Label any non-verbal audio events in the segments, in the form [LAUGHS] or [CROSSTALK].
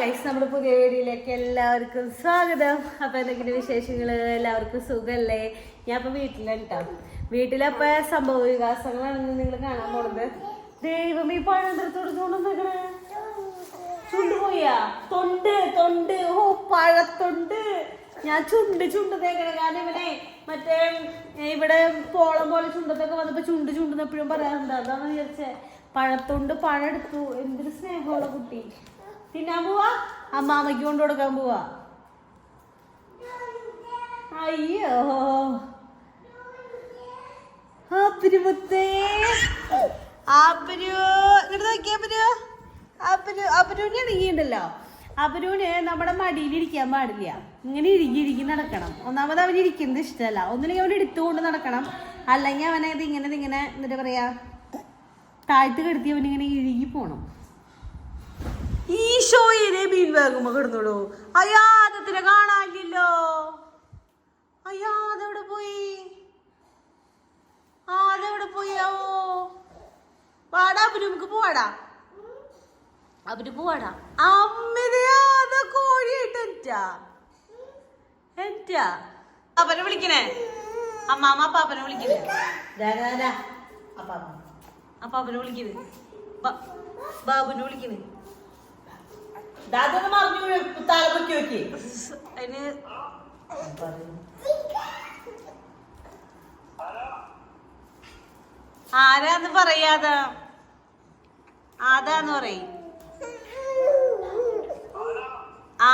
Guys നമ്മുടെ പുതിയ വീഡിയോയിലേക്ക് എല്ലാവർക്കും സ്വാഗതം. അപ്പൊ എന്തെങ്കിലും വിശേഷങ്ങൾ എല്ലാവർക്കും സുഖല്ലേ? ഞാൻ അപ്പൊ വീട്ടിലാണ് കേട്ടോ വീട്ടിലപ്പോ സംഭവ വികാസങ്ങളാണ് നിങ്ങൾ കാണാൻ പോണത്. ദൈവം ഈ പഴം എടുത്തോടുത്തോണ്ടെന്നേ ചുണ്ട് പോയാ തൊണ്ട് തൊണ്ട്. ഓ പഴത്തൊണ്ട്. ഞാൻ ചുണ്ട് ചുണ്ട് തേക്കണ. കാരണം ഇവനെ മറ്റേ ഇവിടെ പോളം പോലെ ചുണ്ടത്തൊക്കെ വന്നപ്പോ ചുണ്ട് ചുണ്ടെന്ന് എപ്പോഴും പറയാറുണ്ട്. അതാണ് വിചാരിച്ചേ. പഴത്തൊണ്ട് പഴം എടുത്തു. എന്തൊരു സ്നേഹമുള്ള കുട്ടി. തിന്നാൻ പോവാ? അമ്മാമ്മയ്ക്ക് കൊണ്ടു കൊടുക്കാൻ പോവാ. അയ്യോ. ആപ്പിരുമുത്തേ ആപ്പിരു. ഇങ്ങോട്ട് നോക്കിയ അപ്പരു അപ്പരു അപ്പരുവിന് ഇണങ്ങിയിട്ടുണ്ടല്ലോ അപ്പരുവിന് നമ്മുടെ മടിയിൽ ഇരിക്കാൻ പാടില്ല. ഇങ്ങനെ ഇഴുകി ഇഴുകി നടക്കണം. ഒന്നാമത് അവൻ ഇരിക്കുന്നത് ഇഷ്ടമല്ല. ഒന്നില്ലെങ്കിൽ അവൻ എടുത്തുകൊണ്ട് നടക്കണം. അല്ലെങ്കിൽ അവനത് ഇങ്ങനെ ഇങ്ങനെ എന്താ പറയാ താഴ്ത്ത് കിടത്തി അവനിങ്ങനെ ഇഴുകി പോണം. ഈ ഷോയിലെ മീൻ വാങ്ങുമ്പോ കിടന്നോളൂ. അയാദത്തിനെ കാണാനില്ലല്ലോ. അയ്യാതെവിടെ പോയി? ആ അതെവിടെ പോയാവോ വാടാ അപ്പൊ നമുക്ക് പോവാടാ. അവർ പോവാടാ. അമ്മത് കോഴി ഇട്ടാ പാപ്പനെ വിളിക്കണേ. അമ്മാമ്മ പാപ്പനെ വിളിക്കണേ. അപ്പാപ്പനെ വിളിക്കണേ. ബാബുനെ വിളിക്കണേ. ദാദൊന്ന് മറിഞ്ഞു തല പൊക്കി നോക്കി അതിന് ആരാന്ന് പറയാത ആദാന്ന് പറയും.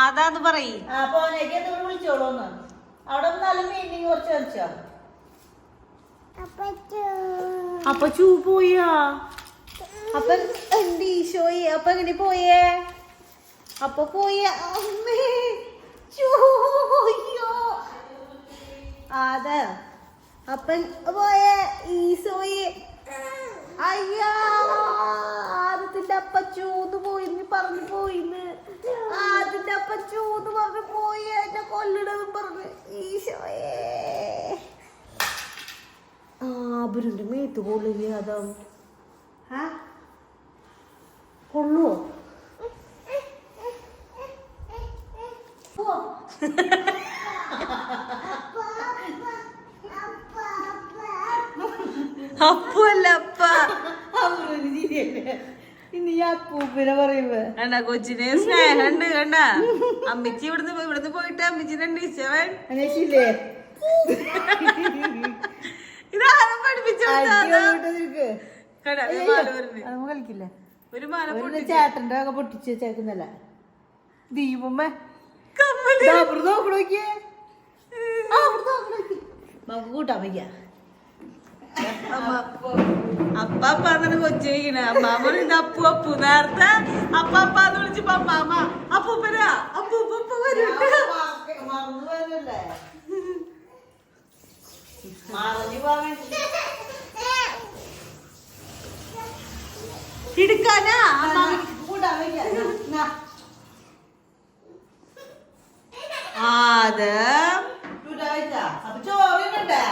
ആദാന്ന് പറയും. അപ്പൊ വിളിച്ചോളൂന്ന് അവിടെ നല്ല മീനിങ് കുറച്ച് കളിച്ചോ അപ്പൊ ചൂ പോയാ? അപ്പൊ എന്ത് ഈശോയെ? അപ്പൊ എങ്ങനെ പോയേ? അപ്പൊ പോയി അമ്മേ ചോയ്യോ. അതെ അപ്പൻ പോയ ഈസോയെ അയ്യാ ആദ്യത്തിന്റെ അപ്പ ചൂന്ന് പോയിന്ന് പറഞ്ഞു പോയിന്ന്. ആദ്യത്തിന്റെ അപ്പ ചൂന്ന് പറഞ്ഞു പോയി എന്നെ കൊല്ലണമെന്ന് പറഞ്ഞു. ഈശോയെ ആബുരുന്റെ മേത്ത് കൊള്ളില്ലേ അതാ. കൊള്ളുവോ? അപ്പ പറയുമ്പോ. കണ്ട കൊച്ചിന് സ്നേഹണ്ട് കണ്ട. അമ്മച്ചി ഇവിടുന്ന് ഇവിടുന്ന് പോയിട്ട് അമ്മച്ചിനെ അനേഷില്ലേ? ഇതാരും പഠിപ്പിച്ചു ഒരു മാല ചേട്ടന്റെ ഒക്കെ പൊട്ടിച്ച് വെച്ചേക്കുന്നല്ല? ദീപമ്മേ. നമുക്ക് കൂട്ടാൻ വയ്യ അപ്പ അപ്പാന്നാണ് കൊച്ചു ചോദിക്കണേ അമ്മാമ്മ ഇത് അപ്പു അപ്പു നേരത്തെ അപ്പ അപ്പാന്ന് വിളിച്ചപ്പോ അമ്മാമ്മ അപ്പൂപ്പനാ അപ്പൂപ്പ വരും മറഞ്ഞു പോകാൻ കൂട്ടാൻ വയ്യ ചോറിനണ്ടേ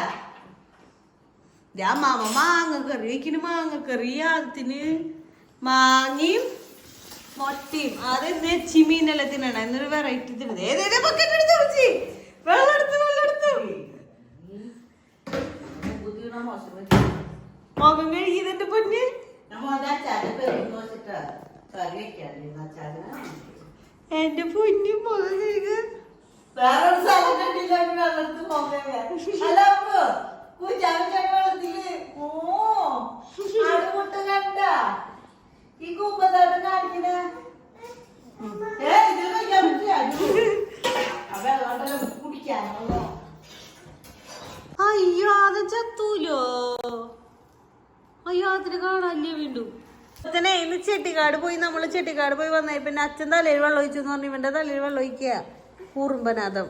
അമ്മാമ്മ മാങ്ങ കറി വയ്ക്കണ മാങ്ങ കറി അതിന് മാങ്ങയും മൊട്ടയും. അത് നെച്ചി മീനല്ല തിന്നണ. എന്നൊരു വെറൈറ്റി തിന്നത് ഏതേലും ബക്കറ്റ് എടുത്ത് വെച്ചി വെള്ളം എടുത്ത് വെള്ളം എടുത്തു. മുഖം കഴുകിയതിന്റെ പൊന്ന്. എന്റെ പൊന്നു മുഖം വേറൊരു സ്ഥലം കണ്ടില്ല വെള്ളത്ത് പോകേ അല്ല അപ്പൊ കുഞ്ഞാവിന്റെ വെള്ളത്തിൽ ഓ അടുമുട്ട കണ്ട? ഈ കുമ്പത്താട്ടം കാണിക്കണ. അത് ചത്തൂലോ? അയ്യോ അതിന് കാണാല്ലേ വീണ്ടും? ചെട്ടിക്കാട് പോയി നമ്മൾ ചെട്ടിക്കാട് പോയി വന്നേ. പിന്നെ അച്ഛൻ തലയിൽ വെള്ളം ഒഴിച്ചു പറഞ്ഞു. ഇവന്റെ തലയിൽ വെള്ളം ഒഴിക്കുക കുറുമ്പനാഥം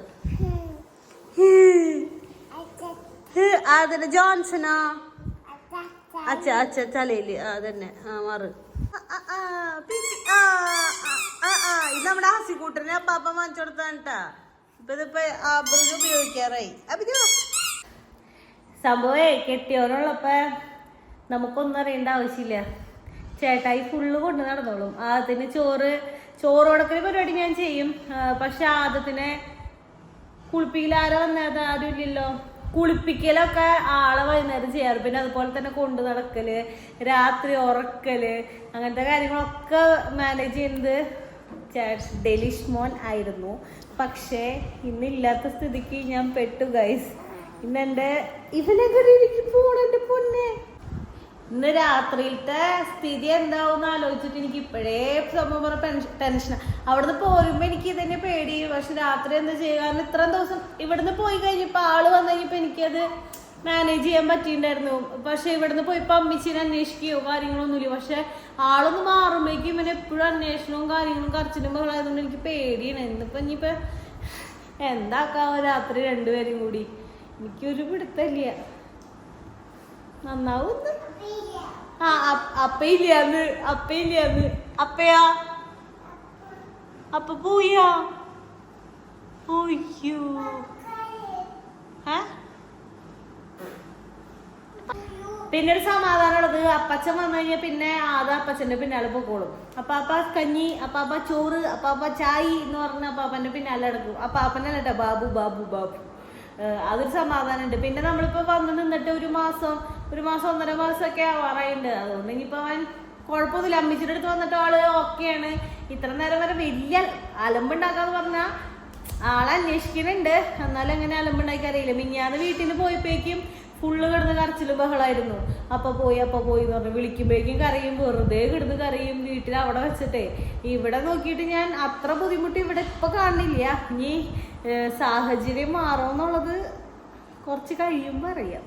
അതന്നെ ജോൺസനോ അച്ഛ അച്ഛ തലയിൽ. ആ തന്നെ ആ മാറ്. ഇത് നമ്മുടെ ഹസിക്കൂട്ടനെ അപ്പാപ്പ വാങ്ങിച്ചു കൊടുത്താട്ടാ ഇപ്പൊ ഇതിപ്പോ ആബ്രിന് ഉപയോഗിക്കാറായി. അഭിനോ. സംഭവേ കെട്ടിയവരുള്ളപ്പോ നമുക്കൊന്നും അറിയേണ്ട ആവശ്യമില്ല. ചേട്ടായി ഫുള്ള് കൊണ്ട് നടന്നോളും. അതിന് ചോറ് ചോറ് പരിപാടി ഞാൻ ചെയ്യും. പക്ഷെ ആദ്യത്തിനെ കുളിപ്പിക്കലാരോ വന്നത് ആരും ഇല്ലല്ലോ. കുളിപ്പിക്കലൊക്കെ ആളെ വൈകുന്നേരം ചെയ്യാറ്. പിന്നെ അതുപോലെ തന്നെ കൊണ്ടു നടക്കൽ രാത്രി ഉറക്കൽ അങ്ങനത്തെ കാര്യങ്ങളൊക്കെ മാനേജ് ചെയ്യുന്നത് ഡെലിഷ് മോൻ ആയിരുന്നു. പക്ഷേ ഇന്നില്ലാത്ത സ്ഥിതിക്ക് ഞാൻ പെട്ടു ഗൈസ് ഇന്നെന്റെ ഇവനെ എനിക്ക് പോണെന്റെ പൊന്നെ. ഇന്ന് രാത്രിയിലത്തെ സ്ഥിതി എന്താവും ആലോചിച്ചിട്ട് എനിക്ക് ഇപ്പോഴേ സംഭവം പറഞ്ഞ ടെൻഷൻ അവിടുന്ന് പോരുമ്പോ എനിക്ക് ഇതന്നെ പേടി. പക്ഷെ രാത്രി എന്താ ചെയ്യുക കാരണം ഇത്രയും ദിവസം ഇവിടുന്ന് പോയി കഴിഞ്ഞപ്പോ ആൾ വന്നു കഴിഞ്ഞപ്പോ എനിക്കത് മാനേജ് ചെയ്യാൻ പറ്റിയിട്ടുണ്ടായിരുന്നു. പക്ഷെ ഇവിടുന്ന് പോയി ഇപ്പൊ അമ്മച്ചിനെ അന്വേഷിക്കുകയോ കാര്യങ്ങളൊന്നുമില്ല പക്ഷെ ആളൊന്ന് മാറുമ്പോഴേക്കും ഇവന് എപ്പോഴും അന്വേഷണവും കാര്യങ്ങളും കരച്ചിലും ബഹളമായതുകൊണ്ട് എനിക്ക് പേടിയാണ്. ഇന്നിപ്പോ ഇനിയിപ്പോ എന്താക്കാവോ രാത്രി രണ്ടുപേരും കൂടി? എനിക്കൊരു പിടുത്തല്ല നന്നാവും. ആ അപ്പ- അപ്പയില്ലാന്ന് അപ്പയില്ലാന്ന് അപ്പയാ? അപ്പ പോയാ? ഏ? പിന്നെ ഒരു സമാധാനമുള്ളത് അപ്പച്ചൻ വന്നു കഴിഞ്ഞാൽ പിന്നെ ആദാ അപ്പച്ചന്റെ പിന്നാലെ പൊക്കോളും. അപ്പാപ്പ കഞ്ഞി അപ്പാപ്പ ചോറ് അപ്പാപ്പ ചായ് എന്ന് പറഞ്ഞ അപ്പാപ്പന്റെ പിന്നാലെ നടക്കും. അപ്പാപ്പനല്ല കേട്ടോ ബാബു ബാബു. ബാബു അതൊരു സമാധാനം ഉണ്ട് പിന്നെ നമ്മളിപ്പോ വന്ന് നിന്നിട്ട് ഒരു മാസം ഒരു മാസം ഒന്നര മാസമൊക്കെ ആവാറായിട്ടുണ്ട് അതുകൊണ്ട് ഇനിയിപ്പോ അവൻ കുഴപ്പമൊന്നുമില്ല. അമ്മച്ചിയുടെ അടുത്ത് വന്നിട്ട് ആൾ ഓക്കെയാണ്. ഇത്ര നേരം വരെ വലിയ അലമ്പുണ്ടാക്കാന്ന് പറഞ്ഞാ ആളെ അന്വേഷിക്കുന്നുണ്ട്. എന്നാലും എങ്ങനെ അലമ്പുണ്ടാക്കി അറിയില്ല മിഞ്ഞാന്ന് വീട്ടിൽ നിന്ന് പോയപ്പോഴേക്കും ഫുള്ള് കിടന്ന് കരച്ചിലും ബഹളായിരുന്നു. അപ്പൊ പോയി അപ്പൊ പോയി എന്ന് പറഞ്ഞു വിളിക്കുമ്പോഴേക്കും കരയും വെറുതെ കിടന്ന് കരയും വീട്ടിൽ അവിടെ വെച്ചിട്ടേ. ഇവിടെ നോക്കിയിട്ട് ഞാൻ അത്ര ബുദ്ധിമുട്ട് ഇവിടെ ഇപ്പൊ കാണുന്നില്ല. ഇനി സാഹചര്യം മാറുമെന്നുള്ളത് കുറച്ച് കഴിയുമ്പോൾ അറിയാം.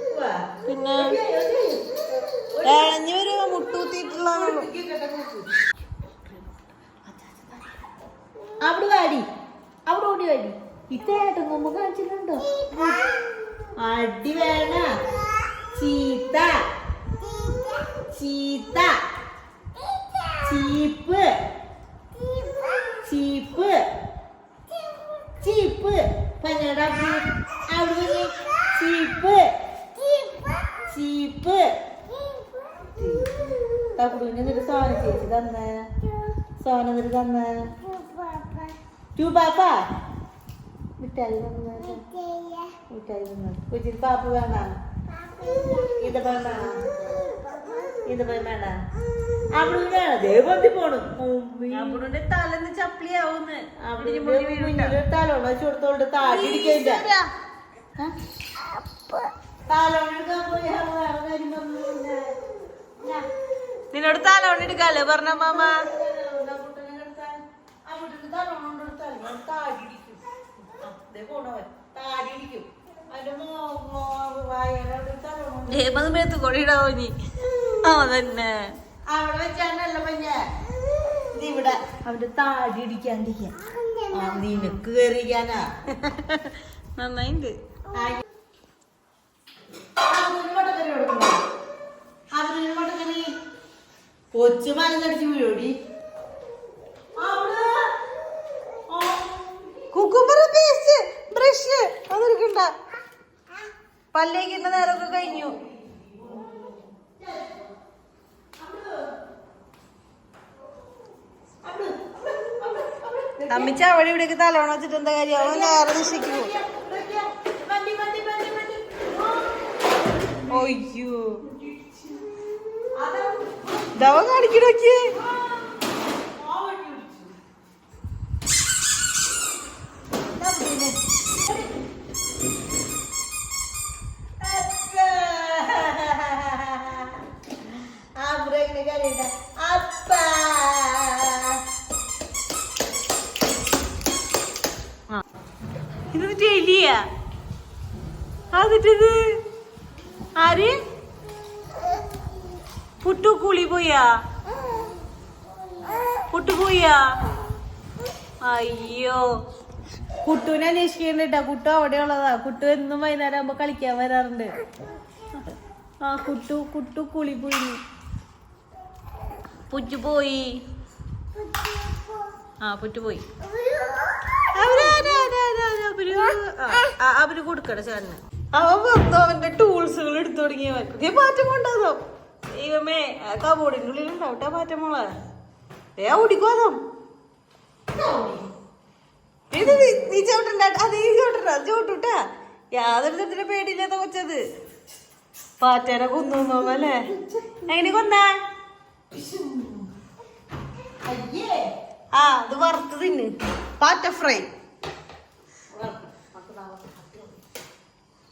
പിന്നെ ഇഴഞ്ഞു വരുവാ മുട്ടൂത്തിയിട്ടുള്ളതാണല്ലോ അവിടെ വാടി അവിടെ ഓടി വാടി ഇത്തേട്ടൻ മുമ്പ് കാണിച്ചിട്ടുണ്ടോ? അടി വേണ ചീത്ത. ചീത്ത. ചീപ്പ്. ചീപ്പ്. ചീപ്പ്. പഞ്ഞടാ അവിടെ ചീപ്പ്. തക്കുടുവിന് എന്നിട്ട് സോന ചേച്ചി തന്ന. സോന എന്നിട്ട് തന്ന. ടു പാപ്പ. മിഠായി തന്ന. മിഠായി തന്ന. കൊച്ചിന് പാപ്പ വേണ്ട. ഇത് വേണ്ട. ഇത് വേണ്ട. അവിടെ വേണം ദേവന്തി പോണു? അവിടുത്തെ തലന്ന് ചപ്പിളിയാവുന്ന് തലോണ വെച്ച് കൊടുത്തോണ്ട് താടി ഇരിക്കില്ല തലോണ എടുക്കാൻ പോയി. വേറെ കാര്യം പറഞ്ഞു. നിന്നോട് തലോണ്ട് എടുക്കാല്ലേ പറഞ്ഞ മാമ. ഏമത് മേത്ത് കൊടിയിടാവോ നീ ആ തന്നെ അവിടെ വെച്ചാണല്ലോ നീ ഇവിടെ. അവന്റെ താടി ഇടിക്കാണ്ടിരിക്കാൻ നിനക്ക് കയറിക്കാനാ നന്നായിണ്ട്. കൊച്ചു മലന്നടിച്ച് വീഴോടി കുക്കുംബർ പേസ്റ്റ് ബ്രഷ് അതെടുക്കണ്ട പല്ലേക്കിന്റെ നേരമൊക്കെ കഴിഞ്ഞു. അമ്മിച്ച അവിടെ ഇവിടേക്ക് തലോണ വെച്ചിട്ട് എന്താ കാര്യം? അവൻ നേരെ ദിശയ്ക്ക് പോകും ഒയ്യോ ദവ കാണിക്കണോക്കിയേ ഇത് എലിയാ. അതിട്ടത് ആര്? പുട്ടു കുളി പോയാ പുട്ടു പോയാ അയ്യോ. കുട്ടുവിനെ അന്വേഷിക്കണ്ട കേട്ടോ അവിടെ ഉള്ളതാ കുട്ടു എന്നും വൈകുന്നേരം ആകുമ്പോ കളിക്കാൻ വരാറുണ്ട്. ആ കുട്ടു കുട്ടു കുളി പോയി പുറ്റു പോയി ആ പുറ്റു പോയി അവർ കൊടുക്കട ചേട്ടന് അവൻ വന്നു അവന്റെ ടൂൾസുകൾ എടുത്തു തുടങ്ങിയവൻ. മാറ്റം കൊണ്ടാതോ ദൈവമേ കബോർഡിന്റെ കബോർഡിന്റെ ഉള്ളിൽ ഉണ്ടാവട്ടെ മാറ്റം മോളെ. ഏ ഓടിക്കോതോ ഇത് നീ- ചവിട്ടണ്ട അത് നീ ചവിട്ടണ്ട. ചവിട്ടുട്ടാ. യാതൊരു തരത്തിലും പേടിയില്ലാത്ത കൊച്ചത്. പാറ്റേനെ കൊന്നു അല്ലേ? എങ്ങനെ കൊന്നാ? ആ അത് വറുത്ത് തിന്ന്. പാറ്റ ഫ്രൈ.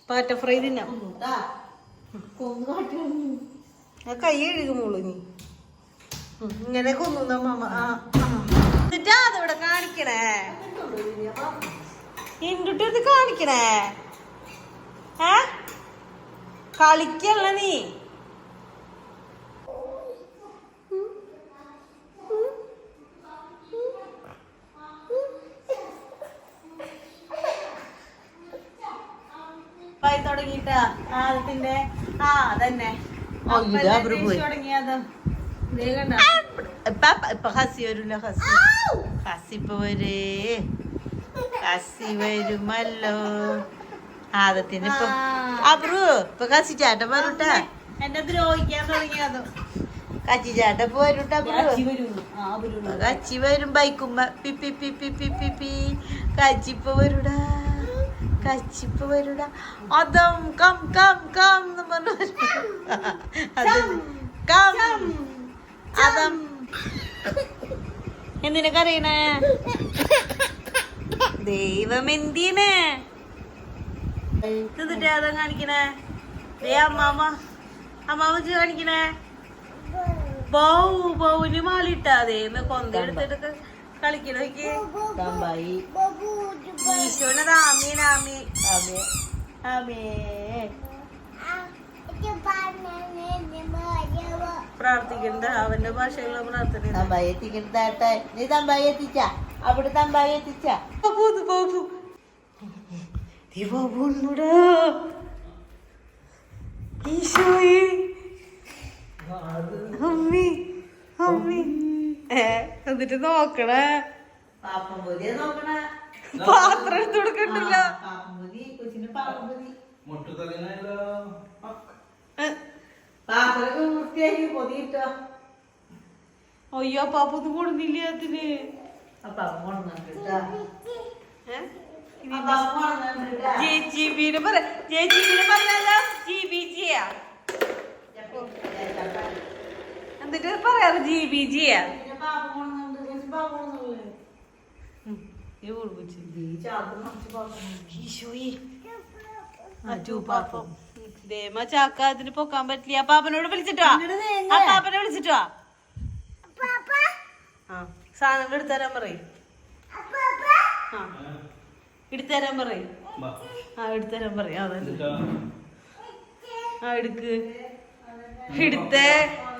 പാറ്റ ഫ്രൈ തിന്നാം. ആ കൈ കഴുകും മോൾ നീ ഇങ്ങനെ കൊന്നു നമ്മ ആ ആ. എന്നിട്ടാ അതിവിടെ കാണിക്കണേ? എന്തുട്ട് കാണിക്കണേ? ഏ? കളിക്കല്ല നീ? തുടങ്ങിട്ടാ ആദ്യത്തിന്റെ? ആ അതന്നെ. ഇത് അവർ പോയി. ഇപ്പൊ ഇപ്പൊ ഹസി വരൂല ഹസി. ഹസി ഇപ്പൊ വരേ. ഹസി വരുമല്ലോ. ആദത്തിന് ഇപ്പൊ ആ. അബ്രു ഇപ്പൊ കസി ചേട്ടൻ വരൂട്ടാ. എന്നെ ദ്രോഹിക്കാൻ തുടങ്ങിയത്. കച്ചി ചേട്ടൻ ഇപ്പൊ കച്ചി വരും. ബൈക്കുമ്പ പി പി പി പി പി പി പി. കച്ചിപ്പ വരൂടാ. കച്ചിപ്പ വരൂട അതം കം കം കം എന്ന് പറഞ്ഞു. കം. അതം എന്തിനാ കരയണേ ദൈവം എന്തിനെ എന്നിട്ട് അതം കാണിക്കണേ? ദേ അമ്മാമ. അമ്മാമ കാണിക്കണേ? ബൗ ബൗന് മാലിട്ടാ ദൈവം കൊന്ത എടുത്തിട്ട് കളിക്കണോക്ക് തമ്പായി ഈശോനെ രാമേ രാമേ അതെ രാമേ പ്രാർത്ഥിക്കണ്ട. അവന്റെ ഭാഷയിലുള്ള പ്രാർത്ഥന തമ്പായി എത്തിക്കണ്ടാട്ടെ നീ തമ്പായി എത്തിച്ച. അവിടെ തമ്പായി എത്തിച്ച. ബാബു ദേ ബാബു ഒന്നൂടാ ഈശോയെ. അമ്മി അമ്മി. ഏ എന്നിട്ട് നോക്കണേ. നോക്കണ. [LAUGHS] പാത്രം എടുത്തു കൊടുക്കണ്ടല്ല. അയ്യോ പാപ്പ ഒന്നും കൊടുന്നില്ല അതിന്? ജെ.ജി.ബിനെ പറ ജെ.ജി.ബിനെ പറഞ്ഞാലോ ജി.ബി.ജിയാ എന്നിട്ട് പറയാറ് ജി.ബി.ജിയാ പിന്നെ ചാക്ക് അതിന് പൊക്കാൻ പറ്റില്ല. പാപ്പനോട് വിളിച്ചിട്ടോ ആ പാപ്പനെ വിളിച്ചിട്ടോ ആ സാധനങ്ങൾ എടുത്തരാൻ പറയും. ആ എടുത്തരാൻ പറയും. ആ എടുത്തരാൻ പറയും. അതന്നെ ആ എടുക്ക്. എടുത്തേ.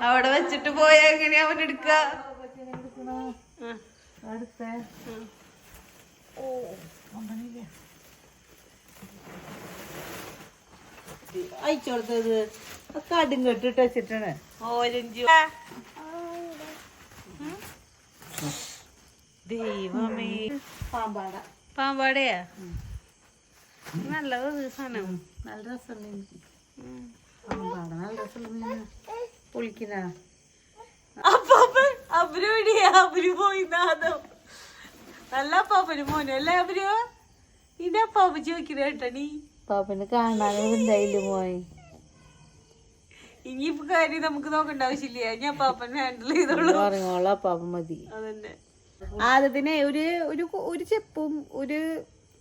അവിടെ വെച്ചിട്ട് പോയാ എങ്ങനെയാ അവൻ എടുക്ക ഓ. അടുത്ത അയച്ചു കൊടുത്തത് കടും കെട്ടിട്ട് വെച്ചിട്ടാണ്. ഓരഞ്ച്. ദൈവമേ. പാമ്പാട. പാമ്പാടയാ? നല്ല സാധനം. നല്ല രസമുണ്ട് പാമ്പാട നല്ല രസമുണ്ട്. പുളിക്കുന്ന അപ്പാപ്പൻ അവരോടിയാ അവർ പോയി നാദം നല്ല പാപ്പനും മോനും. അല്ലേ അവർ ഇന്റെ അപ്പാപ്പ ചോദിക്കുന്ന കേട്ടണി പാപ്പന് കാണാനും ഉണ്ടായില്ല മോയി ഇനിയിപ്പോ കാര്യം നമുക്ക് നോക്കണ്ട ആവശ്യമില്ല. ഞാൻ പാപ്പനെ ഹാൻഡിൽ ചെയ്തോളൂ. പാപ്പ മതി. അതന്നെ. ആദ്യത്തിന് ഒരു ഒരു ഒരു ചെപ്പും ഒരു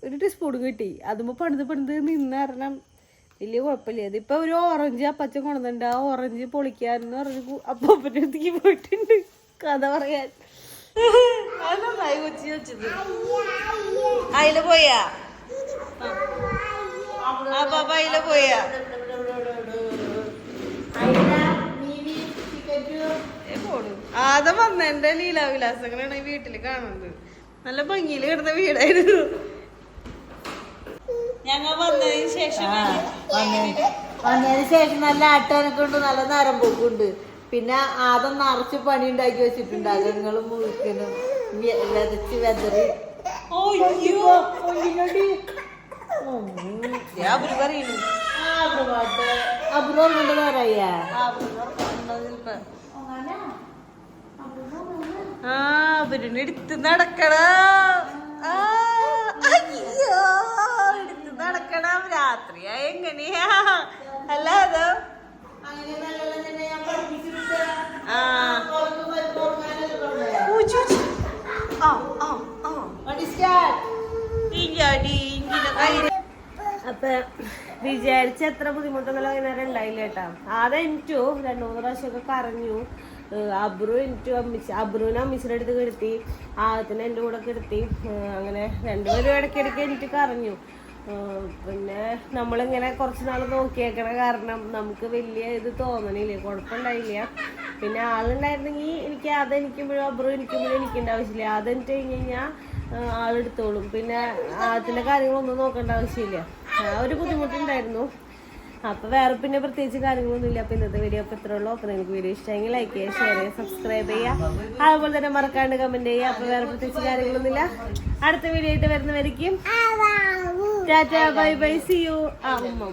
ഒരു ടീസ്പൂണും കിട്ടി. അതുമ്പോ പണിത് പണിത് നിന്ന് കാരണം വലിയ കുഴപ്പമില്ല. ഇതിപ്പോ ഒരു ഓറഞ്ച് അപ്പച്ച കൊണ്ടുണ്ട് ആ ഓറഞ്ച് പൊളിക്കാന്ന് പറഞ്ഞു അപ്പൂപ്പന്റെ അടുത്തേക്ക് പോയിട്ടുണ്ട്. കഥ പറയാൻ. അത് നന്നായി കൊച്ചി വെച്ചത്? അയില പോയാ? ആ പാപ്പ അയില പോയാ? ആദ്യം ആദം വന്ന എന്റെ ലീലാവിലാസങ്ങളാണ് ഈ വീട്ടിൽ കാണുന്നത്. നല്ല ഭംഗിയിൽ കിടന്ന വീടായിരുന്നു. ഞങ്ങൾ വന്നതിന് ശേഷം വന്നതിന് ശേഷം നല്ല ആട്ടാനൊക്കെ ഉണ്ട് നല്ല നരമ്പൊക്കെ ഉണ്ട് പിന്നെ ആദ്യം നിറച്ച് പണി ഉണ്ടാക്കി വെച്ചിട്ടുണ്ട് അകങ്ങളും മുഴുക്കനും വിതച്ച് വെതറി. കൊണ്ട് പറയാ ആ അവരിന് എടുത്ത് നടക്കണ. അയ്യോ എടുത്ത് നടക്കണം. രാത്രിയാ എങ്ങനെയാ? അല്ലാതെ അപ്പൊ വിചാരിച്ച എത്ര ബുദ്ധിമുട്ടൊന്നും വൈകുന്നേരം ഉണ്ടായില്ല കേട്ടാ. ആദ്യം എനിക്കു രണ്ടു മൂന്ന് പ്രാവശ്യമൊക്കെ കരഞ്ഞു. അബ്രു എനിറ്റു അമ്മിച്ച് അബ്രുവിനെ അമ്മിച്ചിന്റെ അടുത്ത് കിടത്തി ആദ്യത്തിന് എന്റെ കൂടെ കിടത്തി അങ്ങനെ രണ്ടുപേരും ഇടയ്ക്കിടയ്ക്ക് എനിക്ക് കറഞ്ഞു പിന്നെ നമ്മളിങ്ങനെ കുറച്ച് നാൾ നോക്കിയേക്കണ കാരണം നമുക്ക് വലിയ ഇത് തോന്നണില്ല കുഴപ്പമുണ്ടായില്ല. പിന്നെ ആളുണ്ടായിരുന്നെങ്കിൽ എനിക്ക് അത് എനിക്കുമ്പോഴും അബ്രു എനിക്കുമ്പോഴും എനിക്കേണ്ട ആവശ്യമില്ല അത് എനിക്ക് കഴിഞ്ഞ് കഴിഞ്ഞാൽ ആളെടുത്തോളും. പിന്നെ അതിന്റെ കാര്യങ്ങളൊന്നും നോക്കേണ്ട ആവശ്യമില്ല. ആ ഒരു ബുദ്ധിമുട്ടുണ്ടായിരുന്നു. അപ്പൊ വേറെ പിന്നെ പ്രത്യേകിച്ച് കാര്യങ്ങളൊന്നും ഇല്ല അപ്പൊ ഇന്നത്തെ വീഡിയോ അപ്പൊ ഇത്രേ ഉള്ളൂ. അപ്പൊ നിങ്ങൾക്ക് വീഡിയോ ഇഷ്ടമെങ്കിൽ ലൈക്ക് ചെയ്യുക ഷെയർ ചെയ്യുക സബ്സ്ക്രൈബ് ചെയ്യുക. അതുപോലെ തന്നെ മറക്കാണ്ട് കമന്റ് ചെയ്യുക. അപ്പൊ വേറെ പ്രത്യേകിച്ച് കാര്യങ്ങളൊന്നുമില്ല. അടുത്ത വീഡിയോ ആയിട്ട് വരുന്നവരിക്കും tata bye bye see you ആ ഉമ്മ.